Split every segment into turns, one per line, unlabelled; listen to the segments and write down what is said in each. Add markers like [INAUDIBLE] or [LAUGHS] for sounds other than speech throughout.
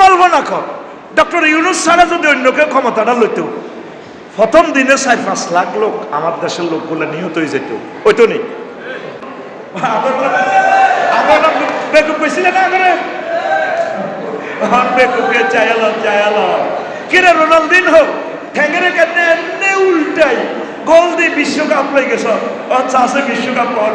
কল্পনা কর। ডক্টর ইউনুস ছাড়া যদি অন্য কেউ ক্ষমতাটা লইত, প্রথম দিনে চার পাঁচ লাখ লোক আমার দেশের লোকগুলো নিহত হয়ে যেত। ওই তো নেই উল্টাই? বিশ্বকাপ লই গেছ। আচ্ছা আছে বিশ্বকাপ কর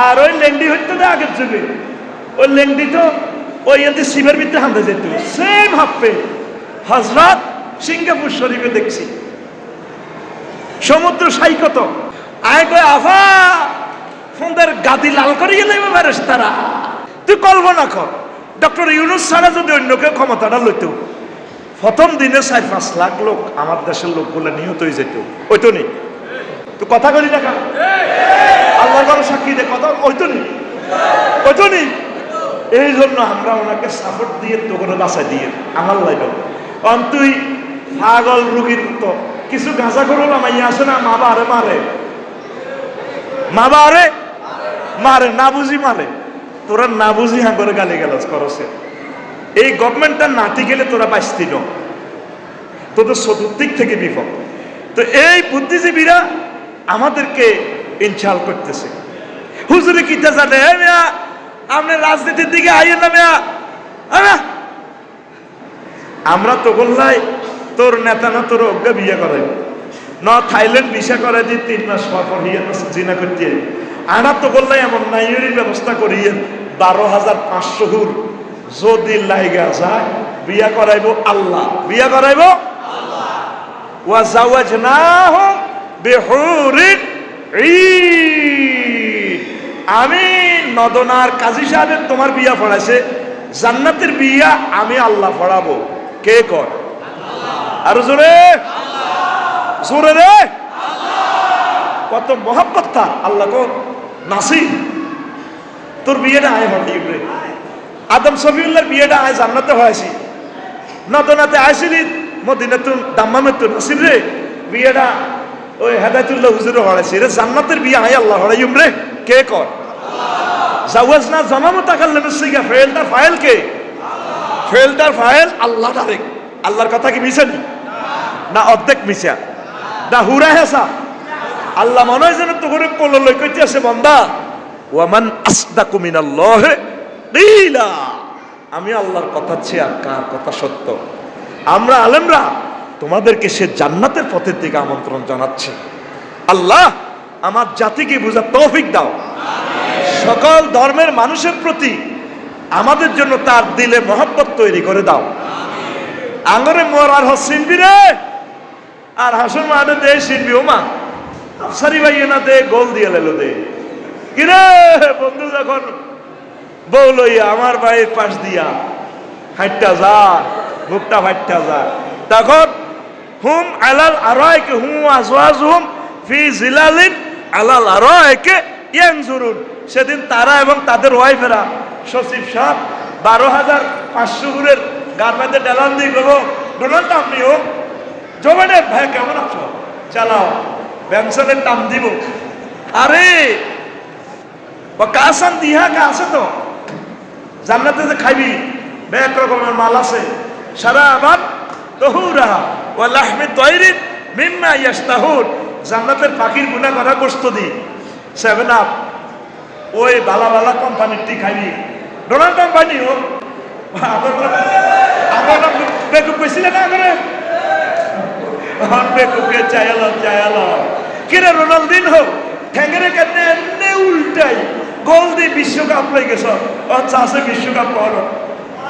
আর ওই লেংডি হইতো না আগের যুগে। ওই লেংডি তো ওই এতে শিবের ভিতরে হামতে যেত। সেম হাফ প্যান্ট হজরত সিঙ্গাপুর শরীফে দেখছি। সমুদ্র সাইকত। আয় কয়, আফা ফোনদের গাদি লাল করে গেলে বেরেস তারা। তুই কল্পনা কর, ডক্টর ইউনুস ছাড়া যদি অন্য কেউ ক্ষমতাটা লইত, প্রথম দিনে চার পাঁচ লাখ লোক আমার দেশের লোকগুলো নিহত হয়ে যেত। ওই তো নেই তুই কথা করি না কেন আল্লাহ বড় সাক্ষী দে কথা তো তো এই জন্য আমরা ওনাকে সাপোর্ট দিয়ে তো করে বাসায় দিয়ে আমার লাইল কারণ তুই পাগল রুগীর মতো। কিছু গাঁজা করল আমার আসে না, মা বারে মারে। মা বারে মারে, না বুঝি মারে। তোরা না বুঝি হ্যাঁ করে গালি গালাজ করছে। এই গভর্নমেন্টটা নাতি গেলে তোরা বাঁচতি ন। তোদের চতুর্দিক থেকে বিপদ। তো এই বুদ্ধিজীবীরা আমাদেরকে ইনশাল করতেছে। হুজুরে কিতা জানে মিয়া, আপনি রাজনীতির দিকে আইয়ে না মিয়া। আমরা তো বললাই, তোর নেতা না, তোর অজ্ঞা বিয়ে করে ন, থাইল্যান্ড ভিসা করে দিয়ে তিন মাস পর হিয়ে জিনা করতে আনা তো বললাই, এমন নাইয়েরই ব্যবস্থা করিয়ে বারো হাজার পাঁচশো হুর যদি লাইগা যায়, বিয়া করাইবো আল্লাহ। বিয়া করাইবো ওয়া জাওয়াজনাহু বিহুরিন ঈন। আমি নদনার কাজী সাহেবের তোমার বিয়া পড়াইছে। জান্নাতের বিয়া আমি আল্লাহ পড়াবো। কে কর আর জোরে? জোরে রে? কত মহাব্বত তার আল্লাহ কর। নাসি তোর বিয়েটা আয় হটি রে। আদম সফিউল্লাহর বিয়েটা আয় জান্নাতে হয়েছি। নদনাতে আইসিলি মদিনাতুন দাম্মামে তো নাসির রে। বিয়েটা ওই হেদায়তুল্লাহ হুজুরে হড়াইছি রে জান্নাতের বিয়ে আয় আল্লাহ হড়াইম রে। কে কর জাওয়াজ না জমামো তাকাল্লামে সিগা ফেলটার ফাইল কে? ফেলটার ফাইল আল্লাহ ডাইরেক্ট। আল্লাহর কথা কি মিশে নি? অর্ধেক মিশা না হুরা হেসা। আল্লাহ মনে হয় যেন তো করে কোলো লই কইতে আছে বন্দা। ওয়ামান আসদাকু মিনাল্লাহ আমি আল্লাহর কথা চেয়ে আর কার কথা সত্য? আমরা আলেমরা তোমাদেরকে সে জান্নাতের পথের দিকে আমন্ত্রণ জানাচ্ছে। আল্লাহ আমার জাতিকে বুঝা তৌফিক দাও। সকল ধর্মের মানুষের প্রতি আমাদের জন্য তার দিলে মহব্বত তৈরি করে দাও। আঙরে মোর আর হসিনবি রে। আর হাসন মাঠে দে সিনবি ওমা সারি ভাই না দে, গোল দিয়ে লেলো দে। কিরে বন্ধু যখন বউ লইয়া আমার বাড়ির পাশ দিয়া হাইটটা যা, বুকটা ফাইটটা যা, তখন হুম আলাল আরয়কে হুম আজওয়াজ হুম ফি জিলালিন আলাল আরয়কে ইয়ানজুরুন। সেদিন তারা এবং তাদের ওয়াইফেরা, সচিব সাহেব, বারো হাজার পাঁচশো গুড়ের গার্মেন্টে ডেলান দিয়ে গেবো ডোনাল্ড আপনি হোক জমানে, ভাই, কেমন আছো? চালাও। ব্যাংসনের টাম দিব। আরে কাসান দিহা কা আছে তো? জান্নাতে যে খাইবি এক রকমের মাল আছে। সারা আবার তহুরা ও জান্নাতের পাখির গুণা করা গোস্ত দি। সেভেন আপ ওই বালা বালা কোম্পানির টি খাইবি। ডোনাল্ড কোম্পানি ও? আমার না করে উল্টাই? বিশ্বকাপ লই গেছ। আচ্ছা আছে বিশ্বকাপ কর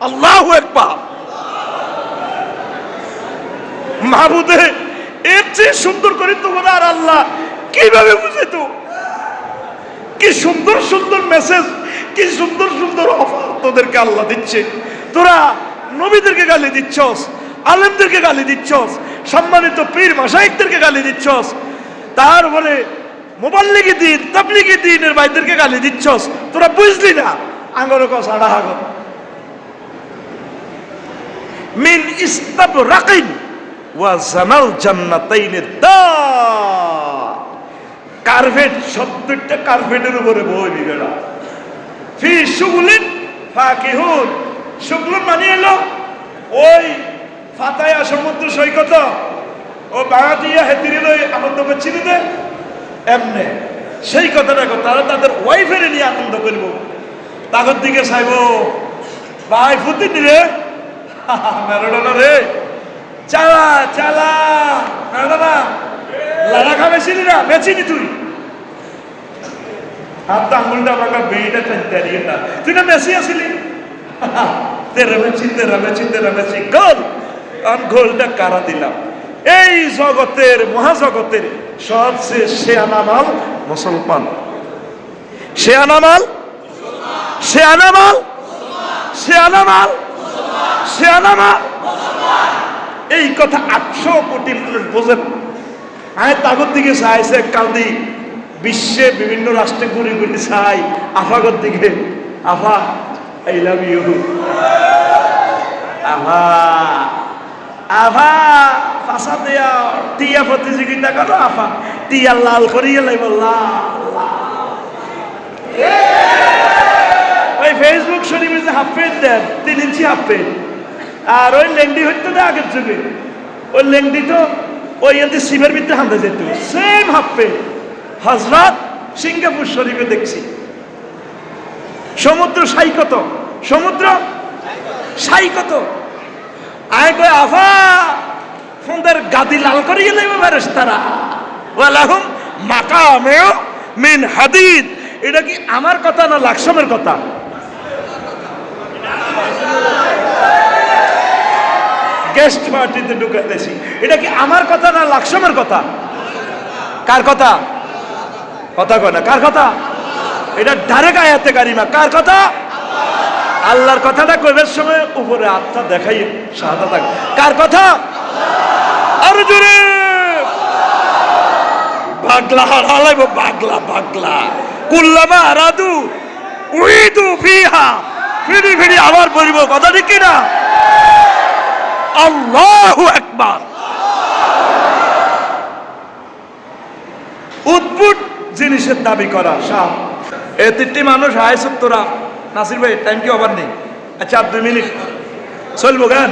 আল্লাহ একবার মাহবুদে এর চেয়ে সুন্দর করে তোমরা আর আল্লাহ, কীভাবে কি সুন্দর সুন্দর মেসেজ কি সুন্দর সুন্দর অফার তোদেরকে আল্লাহ দিচ্ছে। তোরা নবীদেরকে গালি দিচ্ছস, আলেমদেরকে গালি দিচ্ছস, সম্মানিত পীর মাসাইকদেরকে গালি দিচ্ছস, তারপরে মোবাল্লিগি দিন, তাবলিগি দিনের ভাইদেরকে গালি দিচ্ছস। তোরা বুঝলি না? আঙ্গর কস আড়া মিন ইস্তাব রাকিন ওয়া জানাল জান্নাতাইনে দা। কার্পেট সত্তরটা কার্পেটের উপরে বই বেড়া ফি সুগুলিন ফাকিহুন। সুগুলুন মানে এলো ওই ফাতায়া সমুদ্র সৈকত। ও বাগাতিয়া হেতিরে লই আনন্দ করছিল দে। এমনে। সেই কথাটা তারা তাদের ওয়াইফের নিয়ে আনন্দ করব। তাগর দিকে চাইব, ভাই, ফুতি রে [LAUGHS] মেরোডানা রে। চালা চালা। মেরোডানা লাড়া খাবেছিলি না বেচিনি তুই। আঙুলটা বেইটা না। তুই না মেসি আসিলি? [LAUGHS] তেরা মেচি তেরা মেচি তেরা মেচি গোল! গোলটা কারা দিলাম? এই জগতের, মহাজগতের সবচেয়ে শেয়ানামাল মুসলমান। শেয়ানামাল শেয়ানামাল শেয়ানামাল এই কথা আটশো কোটি মানুষ বোঝেন। আমি তাগর দিকে চাইছে কালদি, বিশ্বে বিভিন্ন রাষ্ট্রে ঘুরে ঘুরে চাই। আফাগর দিকে, আফা আই লাভ ইউ আফা আফা দেয়া, টিয়া প্রতিযোগিতা করো আফা। টিয়া লাল করিয়ে লাইব লাল। ফেসবুক শরীফে যে হাফ প্যান্ট দেন, তিন ইঞ্চি হাফ প্যান্ট আর ওই লেংডি হইতো না আগের যুগে। ওই লেংডি তো ওই এতে শিবের ভিতরে হামতে যেত। সেম হাফ প্যান্ট হজরত সিঙ্গাপুর শরীফে দেখছি। সমুদ্র সাই কত? সমুদ্র সাই কত? আয় কয়, আফা! ফোনদের গাদি লাল করিয়ে নেবে বেরেস তারা। ওয়ালাহুম মাকামেও মিন হাদিদ। এটা কি আমার কথা না লাকসমের কথা? গেস্ট পার্টিতে ঢুকাইতেছি। এটা কি আমার কথা না লাকসমের কথা? কার কথা? কথা কয় না। কার কথা? এটা ডাইরেক্ট আয়াতে গারিমা কার কথা? আল্লাহর কথাটা কইবার সময় উপরে আত্মা দেখাই সাদা থাকে কার কথা? আর জোরে বাগলা হারালাইব, বাগলা বাগলা। কুল্লামা আরাদু উইদু ফিহা। ফিরি ফিরি আবার বলব, কথা ঠিক না আল্লাহু একবার উদ্ভুট জিনিসের দাবি করা, সাপ। এ তিনটি মানুষ, হায় সত্তরা। নাসির ভাই টাইম কি অভার নেই? আচ্ছা আর দুই মিনিট। চলবো গান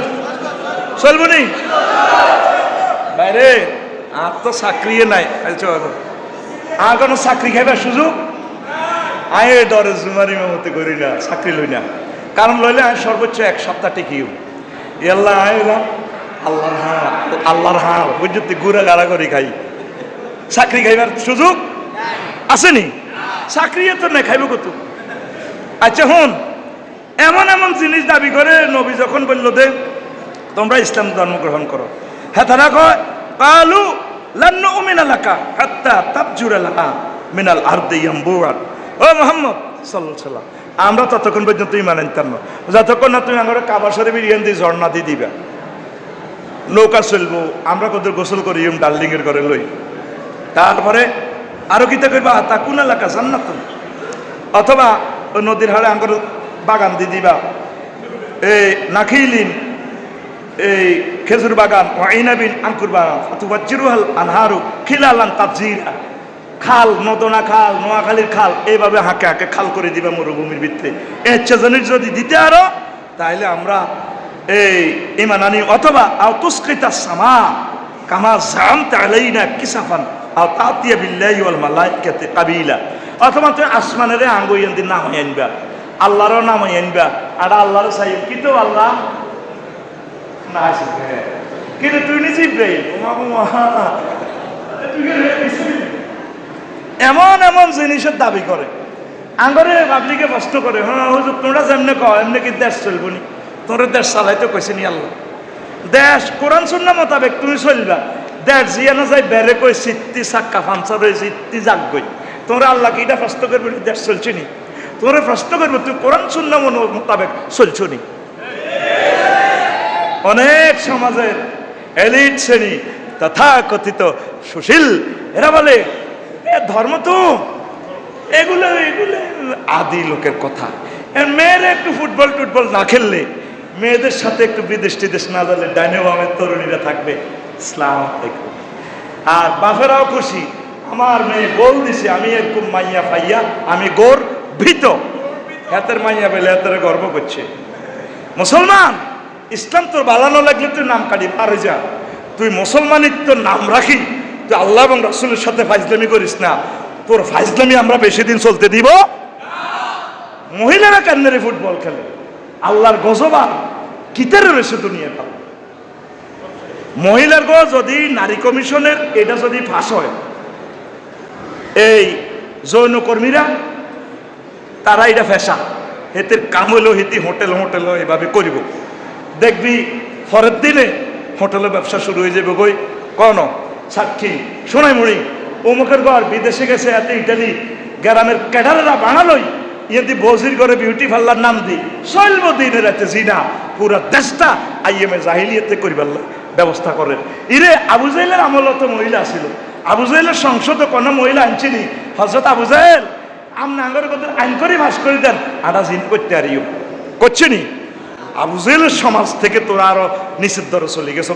চলবো নি? বাইরে, আর তো চাকরি নাই। আচ্ছা আর কোনো চাকরি খাইবার সুযোগ? আয় ডরে জুমারি মতে করি না, চাকরি লই না। কারণ লইলে সর্বোচ্চ এক সপ্তাহ টিকিও। এল্লা আইলাম, আল্লাহর হাঁ আল্লাহর হাঁ বুঝতে গুড়া গাড়া করে খাই। চাকরি খাইবার সুযোগ আসেনি? চাকরি তো না খাইব কত? আচ্ছা হন, এমন এমন জিনিস দাবি করে নবী যখন বলল দে তোমরা ইসলাম ধর্ম গ্রহণ করো। হ্যাঁ তারা কয়, কালু লান্নু মিনালাকা হাত্তা তাবজুরালাহা মিনাল আরদি ইয়াম্বুআত ও মোহাম্মদ আলাইহি সাল্লাম আমরা ততক্ষণ পর্যন্ত ইমান আনতাম না। যতক্ষণ না তুমি আমার কাবা শরীফের ইয়ান দিয়ে ঝর্ণা দিয়ে দিবা। নৌকা চলবো, আমরা কত গোসল করি, ইম এর করে লই। তারপরে আরও কিতা কইবা? তা কোন এলাকা? জান্নাত। অথবা ওই নদীর হাড়ে আঙ্গুর বাগান দিয়ে দিবা। এই নাখিলিন, এই খেজুর বাগান ওয়াইনাবিন আঙ্কুর বাগান, অথবা চিরুহাল আনহারু, খিলালান তাবজিরা। খাল, নদনা খাল, নোয়াখালীর খাল, এইভাবে হাঁকে হাঁকে খাল করে দিবা মরুভূমির ভিত্তে এর চেজনির যদি দিতে আরও তাহলে আমরা এই ইমান আনি অথবা আও তুস্কৃতা সামা কামা জাম তালাইনা কিসাফান, আও তাতিয়া বিল্লাহি ওয়াল মালাইকাতি কাবিলা। অথবা তুমি আসমানের আঙ্গুইয়ান দিন নাম আনবা, আল্লাহরও নাম আনবা, আর আল্লাহরও চাই কিন্তু আল্লাহ না কিন্তু তুই নিজে ইব্রাহিম তুই কি? এমন এমন জিনিসের দাবি করে। আঙ্গরে পাবলিকে প্রশ্ন করে হ্যাঁ হুজুর, তোমরা যেমনে কও, এমনি কি দেশ চলবো নি? তোমরা দেশ চালাই চালাইতে কইছে নি আল্লাহ। দেশ, কোরআন শূন্য মোতাবেক তুমি চলবা। দেশ জিয়া না যাই বেড়ে কই, সিত্তি সাক্কা ফামসা রয়ে সিত্তি জাগ গই তোমরা আল্লাহ কি এটা প্রশ্ন করবে দেশ চলছে নি? তোমরা প্রশ্ন করবে, তুই কোরআন শূন্য মোতাবেক চলছো নি? অনেক সমাজের এলিট শ্রেণি তথা কথিত সুশীল, এরা বলে ধর্ম তো? এগুলো এগুলো আদি লোকের কথা। মেয়েরা একটু ফুটবল টুটবল না খেললে, মেয়েদের সাথে একটু বিদেশ টিদেশ না জানলে ডাইনে বামের তরুণীরা থাকবে। ইসলাম আর বাপেরাও খুশি। আমার মেয়ে গোল দিছে, আমি এরকম মাইয়া ফাইয়া, আমি গোর ভীত। হাতের মাইয়া বেলে হাতের গর্ব করছে। মুসলমান, ইসলাম তোর বালানো লাগলে তুই নাম কাটি, পারে যা। তুই মুসলমানিত্ব নাম রাখি। তুই আল্লাহ এবং রাসুলের সাথে ফাইজলামি করিস না, তোর ফাইজলামি আমরা বেশি দিন চলতে দিব? মহিলারা কেন্দ্রে ফুটবল খেলে? আল্লাহর গজবা কিতের রয়েছে দুনিয়া খেলা মহিলার গো যদি নারী কমিশনের, এটা যদি ফাঁস হয়, এই যৌনকর্মীরা, তারা এটা ফেসা। হেতের কাম হলো হেতি হোটেল হোটেল এভাবে করিব। দেখবি পরের দিনে হোটেলে ব্যবসা শুরু হয়ে যাবে গই কন সাক্ষী। শোনাই মুড়ি, অমুকের ঘর বিদেশে গেছে, এত ইটালি গ্রামের ক্যাডারেরা বানালোই ইয়েদি বজির করে বিউটি পার্লার নাম দি চলব দিনের এতে জিনা, পুরা দেশটা আইএমএ জাহিলিয়াতে করিবার ব্যবস্থা করেন। ইরে, আবু জাইলের আমল তো মহিলা ছিল আবু জাইলের সংসদে কোনো মহিলা আনছিনি হজরত আবু জাহেল আমনা কথা আইন করে, ভাস করে দেন আটা জিন করতে আরিও। করছে নি আবু জাহেলের সমাজ থেকে তোরা আরও নিষিদ্ধ চলে গেছ।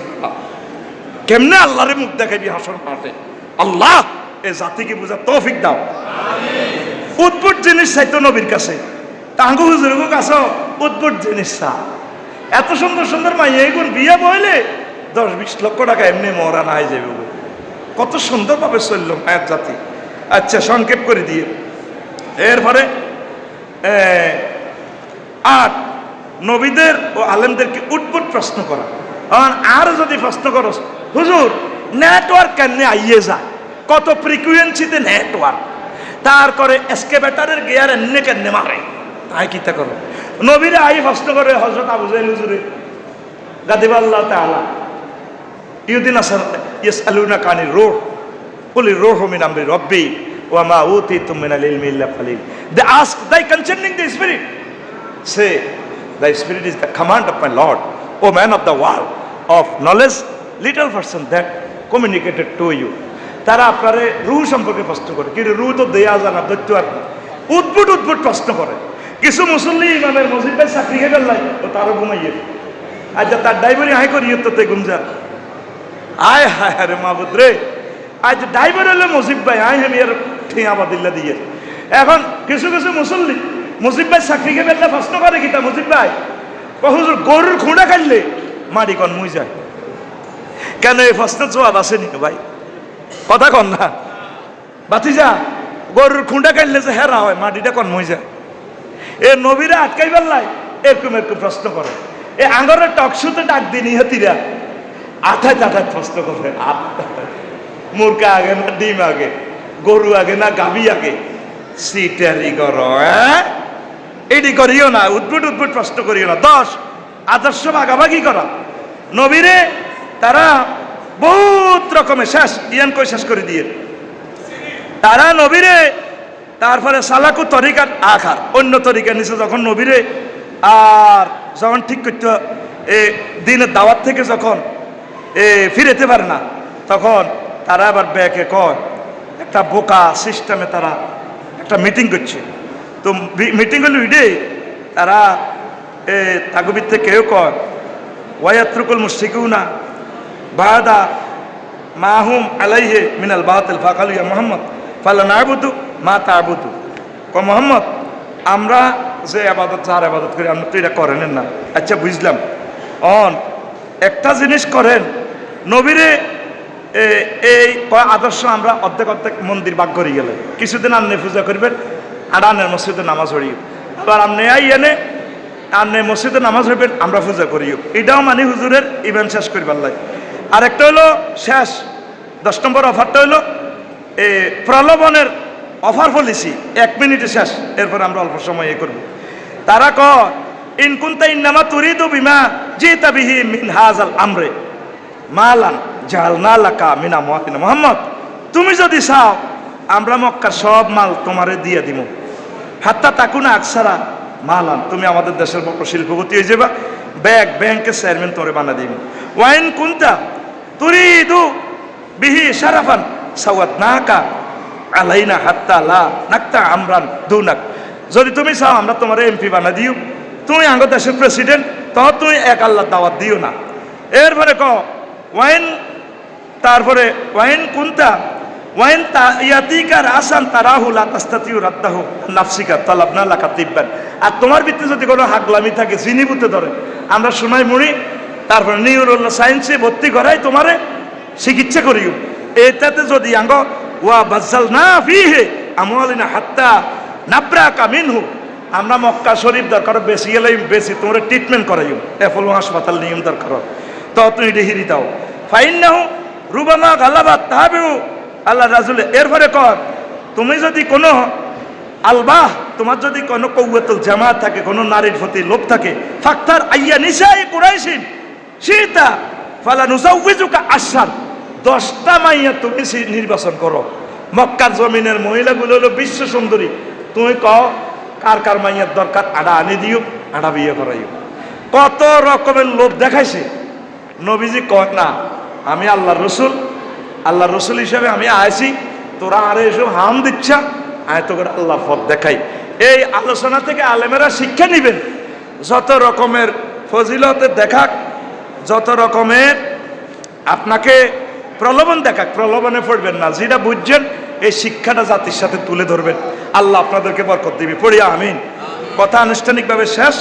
কেমনে আল্লাহরে মুখ দেখাবি হাসর মাঠে? আল্লাহ এ জাতিকে বুঝা তৌফিক দাও। উদ্ভুট জিনিস চাইতো নবীর কাছে। টাঙ্গু হুজুরগো কাছে উদ্ভুট জিনিস চা। এত সুন্দর সুন্দর মাইয়া এগুন বিয়ে বইলে দশ বিশ লক্ষ টাকা এমনি মরা নাই যাবে। কত সুন্দরভাবে চলল মায়ের জাতি। আচ্ছা সংক্ষেপ করে দিয়ে। এরপরে আট নবীদের ও আলেমদেরকে উদ্ভুট প্রশ্ন করা। আর আর যদি প্রশ্ন করো হুজুর নেটওয়ার্ক কেন আইয়ে যায়? কত ফ্রিকুয়েন্সিতে নেটওয়ার্ক তারপরে এসকেভেটারের গিয়ার এমনি কেন মারে? তাই কিতা করো? নবীরে আই প্রশ্ন করে হজরত আবু জাইল হুজুরে গাদিব আল্লাহ তাআলা ইউদিন আসার ইয়েস আলুনা কানি রোহ কুলি রোহ মিন আমরি রব্বি ওয়া মা উতিতুম মিনাল ইলমি ইল্লা কালিল। They ask thee concerning the spirit Say, Thy Spirit is the command of my Lord, O man of the world, of knowledge, little person that communicated to you তারা আপনারে রু সম্পর্কে প্রশ্ন করে। কিন্তু রু তো দেয়া জানা দৈত্য আর না। উদ্ভুট উদ্ভুট প্রশ্ন করে। কিছু মুসল্লি ইমামের মসজিদ ভাই চাকরি খেয়ে গেলাই ও তারও ঘুমাইয়ে। আচ্ছা তার ড্রাইভারই হাই করি তো তে গুমজা আয়, হায় হায় রে মাহবুদ রে। আজ ড্রাইভার হলে মসজিদ ভাই, আয়, আমি আর ঠিয়া বাদিল্লা দিয়ে। এখন কিছু কিছু মুসল্লি মুজিব ভাই চাকরি খেয়ে বেলা প্রশ্ন করে কিতা মুজিব ভাই? হুজুর, গরুর খুঁড়া কাটলে মাটি কন মুই যায় কেন এই প্রশ্নের জবাব আসেনি ভাই? কথা কন না। বাতিজা গরুর খুঁড়া কাটলে যে হেরা হয়, মাটিটা কন মুই যায় এ নবীরা আটকাই বেল্লাই এরকম এরকম প্রশ্ন করে। এ আঙ্গরের টকশুতে ডাক দিন ইহাতিরা আঠায় আঠায় প্রশ্ন করে। মুরগা আগে না ডিম আগে, গরু আগে না গাবি আগে? সিটারি করো এটি করিও না, উদ্ভুট উদ্ভুট প্রশ্ন করিও না। দশ, আদর্শ ভাগাভাগি করা। নবীরে তারা বহুত রকমের শেষ, ইয়ান কই শেষ করে দিয়ে। তারা নবীরে, তারপরে সালাকু তরিকার আখার অন্য তরিকার নিচে যখন নবীরে, আর যখন ঠিক করতে এ দিনের দাওয়াত থেকে যখন, এ ফিরেতে পারে না, তখন তারা আবার ব্যাকে কয়, একটা বোকা সিস্টেমে তারা একটা মিটিং করছে। তো মিটিং হলো ইডে তারা, এ তাগুবির থেকে কেউ কয় ওয়াত্রুকুল মুশরিকুনা বাদা মাহুম আলাইহে মিনাল বাতিল ফাকালু ইয়া মোহাম্মদ। ফালা নাবুদু মা তাবুদু। ক মোহাম্মদ, আমরা যে আবাদত, যার আবাদত করি, আপনি তো এটা করেন না। আচ্ছা বুঝলাম। অন, একটা জিনিস করেন, নবীরে এই আদর্শ আমরা অর্ধেক অর্ধেক মন্দির বাগ করে গেলে। কিছুদিন আপনি পূজা করবেন, আর আনের মসজিদে নামাজ পড়ি আবার আপনি আই এনে আপনি মসজিদে নামাজ হইবেন আমরা পূজা করিও। এটাও মানে হুজুরের ইভেন্ট শেষ করিবার লাগে। আরেকটা হলো শেষ, দশ নম্বর অফারটা হলো, এ, প্রলোভনের অফার পলিসি এক মিনিটে শেষ, এরপর আমরা অল্প সময় এ করব। তারা ক ইনকুন্তা ইন্নামা তুরিদু বিমা জিতা বিহি মিন হাজাল আমরে, মালান জালনা লাকা মিনা মুহাম্মদ মোহাম্মদ। তুমি যদি চাও, আমরা মক্কার সব মাল তোমারে দিয়ে দিব হাত্তা তাকুনা আকসারা, মালান, তুমি আমাদের দেশের বড় শিল্পপতি হয়ে যাবা। ব্যাগ, ব্যাংকের চেয়ারম্যান তোরে বানা দিব ওয়াইন কুন্তা তুরিদু বিহি সারাফান সাওয়াত নাকা আলাইনা হাত্তা লা নাক্তা আমরান দুনাক। যদি তুমি চাও আমরা তোমার এমপি বানা দিও, তুমি আঙ্গ দেশের প্রেসিডেন্ট তখন তুমি এক আল্লাহ দাওয়াত দিও না। এরপরে ক ওয়াইন তারপরে ওয়াইন কুন্তা, ওয়াইন ইয়াতিকার আসান তারাহুল আতাস্তাতিউ রাদ্দাহু নাফসিকা তালাবনা লাকা তিব্বান। আর তোমার ভিতরে যদি কোনো হাগলামি থাকে জিনিবুতে ধরে। আমরা শোনাই মুড়ি তারপরে নিউরোল সায়েন্সে ভর্তি করাই তোমারে চিকিৎসা করিও। এটাতে যদি আঙ্গ, ওয়া বাজ্জাল না ফিহে আমলিনা হাত্তা নাবরা কামিনহু আমরা মক্কা শরীফ দরকার, বেশি গেলেই বেশি তোমরা ট্রিটমেন্ট করাইও। এফলো হাসপাতাল নিয়ম দরকার। তো তুমি ডিহিরি দাও। ফাইন নাও রুবামা গালাবাদ তাহাবেও আল্লাহ রাজুল এরপরে কর তুমি যদি কোনো আলবাহ, তোমার যদি কোনো কৌয়াতুল জামাত থাকে, কোনো নারীর প্রতি লোভ থাকে, ফাক্তার আইয়া নিশাই কুরাইশিন সীতা ফালা নুসাউযুকা আশার দশটা মাইয়া তুমি নির্বাচন করো। মক্কার জমিনের মহিলাগুলো হলো বিশ্ব সুন্দরী। তুমি কও, কার কার মাইয়ার দরকার? আড়া আনি দিও, আড়া বিয়ে করাইও। কত রকমের লোভ দেখাইছে। নবীজি কয়, না, আমি আল্লাহ রসুল। আল্লাহ রসুল হিসেবে আমি আইছি। তোরা আরে এসব হাম দিচ্ছা। আয় তো করে আল্লাহ পথ দেখাই। এই আলোচনা থেকে আলেমেরা শিক্ষা নিবেন। যত রকমের ফজিলতে দেখাক যত রকমের আপনাকে প্রলোভন দেখাক, প্রলোভনে পড়বেন না। যেটা বুঝছেন, এই শিক্ষাটা জাতির সাথে তুলে ধরবেন। আল্লাহ আপনাদেরকে বরকত দিবে। পড়িয়া আমিন। কথা আনুষ্ঠানিকভাবে শেষ।